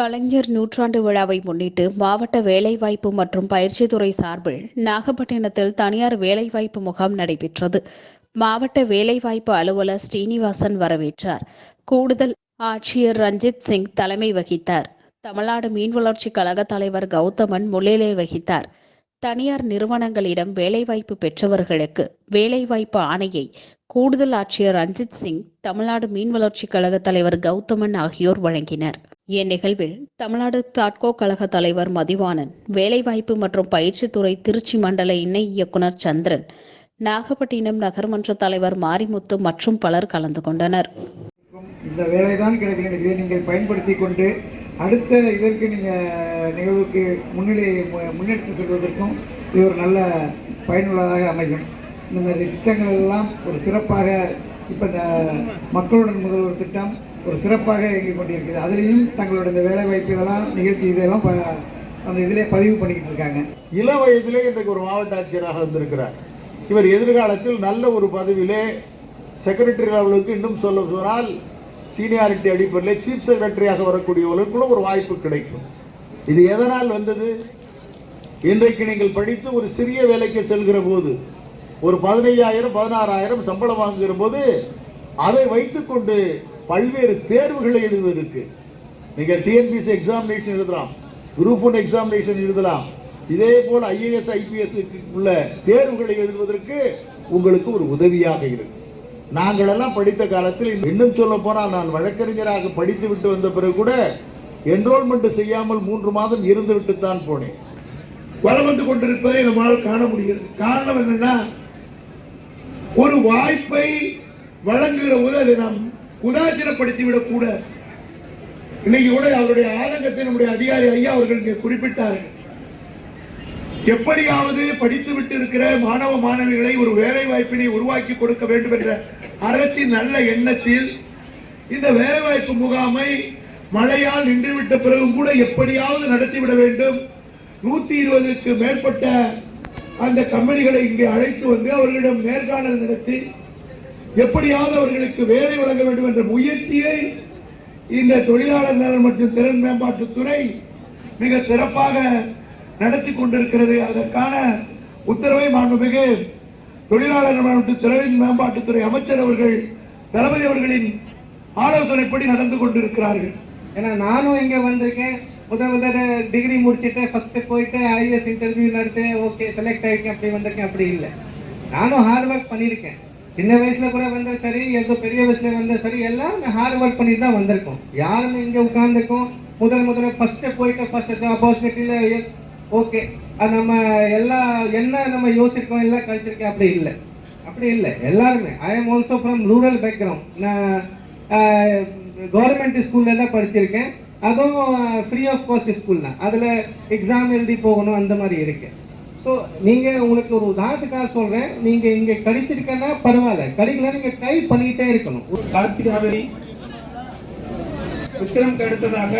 கலைஞர் நூற்றாண்டு விழாவை முன்னிட்டு மாவட்ட வேலைவாய்ப்பு மற்றும் பயிற்சித்துறை சார்பில் நாகப்பட்டினத்தில் தனியார் வேலைவாய்ப்பு முகாம் நடைபெற்றது. மாவட்ட வேலைவாய்ப்பு அலுவலர் ஸ்ரீனிவாசன் வரவேற்றார். கூடுதல் ஆட்சியர் ரஞ்சித் சிங் தலைமை வகித்தார். தமிழ்நாடு மீன் வளர்ச்சி கழக தலைவர் கௌதமன் முன்னிலை வகித்தார். தனியார் நிறுவனங்களிடம் வேலைவாய்ப்பு பெற்றவர்களுக்கு வேலைவாய்ப்பு ஆணையை கூடுதல் ஆட்சியர் ரஞ்சித் சிங் தமிழ்நாடு மீன் வளர்ச்சி கழக தலைவர் கௌதமன் ஆகியோர் வழங்கினர். இந்நிகழ்வில் தமிழ்நாடு தாட்கோ கழக தலைவர் மதிவாணன் வேலைவாய்ப்பு மற்றும் பயிற்சித்துறை திருச்சி மண்டல இணை இயக்குனர் சந்திரன் நாகப்பட்டினம் நகர்மன்ற தலைவர் மாரிமுத்து மற்றும் பலர் கலந்து கொண்டனர். இந்த வேலைதான் கிடைக்கிறது. இதை நீங்கள் பயன்படுத்தி கொண்டு அடுத்த இதற்கு நீங்கள் நிகழ்வுக்கு முன்னிலை முன்னெடுத்து செல்வதற்கும் இது ஒரு நல்ல பயனுள்ளதாக அமையும். இந்த மாதிரி திட்டங்கள் எல்லாம் ஒரு சிறப்பாக இப்போ இந்த மக்களுடன் முதல்வர் திட்டம் ஒரு சிறப்பாக இயங்கிக் கொண்டிருக்குது. அதுலேயும் தங்களோட இந்த வேலை வாய்ப்பு இதெல்லாம் நிகழ்ச்சி இதெல்லாம் ப- அந்த இதிலே பதிவு பண்ணிக்கிட்டு இருக்காங்க. இள வயதிலே இன்றைக்கு ஒரு மாவட்ட ஆட்சியராக வந்திருக்கிறார். இவர் எதிர்காலத்தில் நல்ல ஒரு பதவியிலே செக்ரட்டரி லெவலுக்கு இன்னும் சொல்ல சொன்னால் சீனியாரிட்டி அடிப்படையில் சீஃப் செக்ரட்டரியாக வரக்கூடியவர்களுக்கு கூட ஒரு வாய்ப்பு கிடைக்கும். இது எதனால் வந்தது? இன்றைக்கு நீங்கள் படித்து ஒரு சிறிய வேலைக்கு செல்கிற போது ஒரு பதினையாயிரம் பதினாறாயிரம் சம்பளம் வாங்குகிற போது அதை வைத்துக்கொண்டு பல்வேறு தேர்வுகளை எழுதுவதற்கு. நீங்கள் டிஎன்பிசி எக்ஸாமினேஷன் எழுதலாம் குரூப் ஒன் எக்ஸாமினேஷன் எழுதலாம். இதே போல் ஐஏஎஸ் ஐபிஎஸ் உள்ள தேர்வுகளை எழுதுவதற்கு உங்களுக்கு ஒரு உதவியாக இருக்கு நாங்கள் எல்லாம் படித்த காலத்தில் இன்னும் சொல்ல போனால் நான் வழக்கறிஞராக படித்து விட்டு வந்த பிறகு கூட என்ரோல்மெண்ட் செய்யாமல் மூன்று மாதம் இருந்துவிட்டு தான் போனேன். வளம் வந்து கொண்டிருப்பதை நம்மால் காண முடிகிறது. காரணம் என்னன்னா ஒரு வாய்ப்பை வழங்குகிற போது அதை நாம் உதாசீனப்படுத்திவிடக் கூட இன்னைக்கு கூட அவருடைய ஆதங்கத்தை நம்முடைய அதிகாரி ஐயா அவர்கள் இங்கே குறிப்பிட்டார்கள் எப்படியாவது படித்து விட்டு இருக்கிற மாணவ மாணவிகளை ஒரு வேலை வாய்ப்பினை உருவாக்கி கொடுக்க வேண்டும் என்ற அரசின் நல்ல எண்ணத்தில் இந்த வேலை வாய்ப்பு முகாமை மழையால் நின்றுவிட்ட பிறகும் கூட எப்படியாவது நடத்திவிட வேண்டும். நூத்தி இருபதுக்கு மேற்பட்ட அந்த கம்பெனிகளை இங்கே அழைத்து வந்து அவர்களிடம் நேர்காணல் நடத்தி எப்படியாவது அவர்களுக்கு வேலை வழங்க வேண்டும் என்ற முயற்சியை இந்த தொழிலாளர் நலன் மற்றும் திறன் மேம்பாட்டுத்துறை மிக சிறப்பாக நடத்தி கொண்டிருக்கிறது. அதற்கான உத்தரவை மாண்புமிகு தொழிலாளர் மற்றும் திறன் மேம்பாட்டுத்துறை அமைச்சர் அவர்கள் தளபதி அவர்களின் ஆலோசனைப்படி நடந்து கொண்டிருக்கிறார்கள். ஏன்னா நானும் இங்க வந்திருக்கேன். முதல் முதல்ல டிகிரி முடிச்சுட்டு ஃபஸ்ட்டு போயிட்டு ஐஎஸ் இன்டர்வியூ நடத்து ஓகே செலக்ட் ஆகிருக்கேன் அப்படி வந்திருக்கேன் அப்படி இல்லை. நானும் ஹார்ட் ஒர்க் பண்ணியிருக்கேன். சின்ன வயசில் கூட வந்தால் சரி ஏதோ பெரிய வயசுல வந்தா சரி எல்லாருமே ஹார்ட் ஒர்க் பண்ணிட்டு தான் வந்திருக்கோம். யாருமே இங்கே உட்காந்துருக்கோம் முதல் முதல்ல ஃபஸ்ட்டு போயிட்டு ஃபஸ்ட் ஆப்பர்ச்சுனிட்டியில ஓகே அது நம்ம எல்லா என்ன நம்ம யோசிச்சிருக்கோம் எல்லாம் கழிச்சிருக்கேன் அப்படி இல்லை. அப்படி இல்லை. எல்லாருமே I am also from rural background நான் கவர்மெண்ட் ஸ்கூல்ல தான் படிச்சிருக்கேன். அதுவும் ஃப்ரீ ஆஃப் காஸ்ட் ஸ்கூல் தான். அதில் எக்ஸாம் எழுதி போகணும் அந்த மாதிரி இருக்கு. ஸோ நீங்கள் உங்களுக்கு ஒரு உதாரணத்துக்காக சொல்கிறேன் நீங்கள் இங்கே கடிச்சிருக்கேன்னா பரவாயில்ல. கடிக்கல நீங்கள் ட்ரை பண்ணிக்கிட்டே இருக்கணும். கார்த்திகாவரி விக்ரம் அடுத்ததாக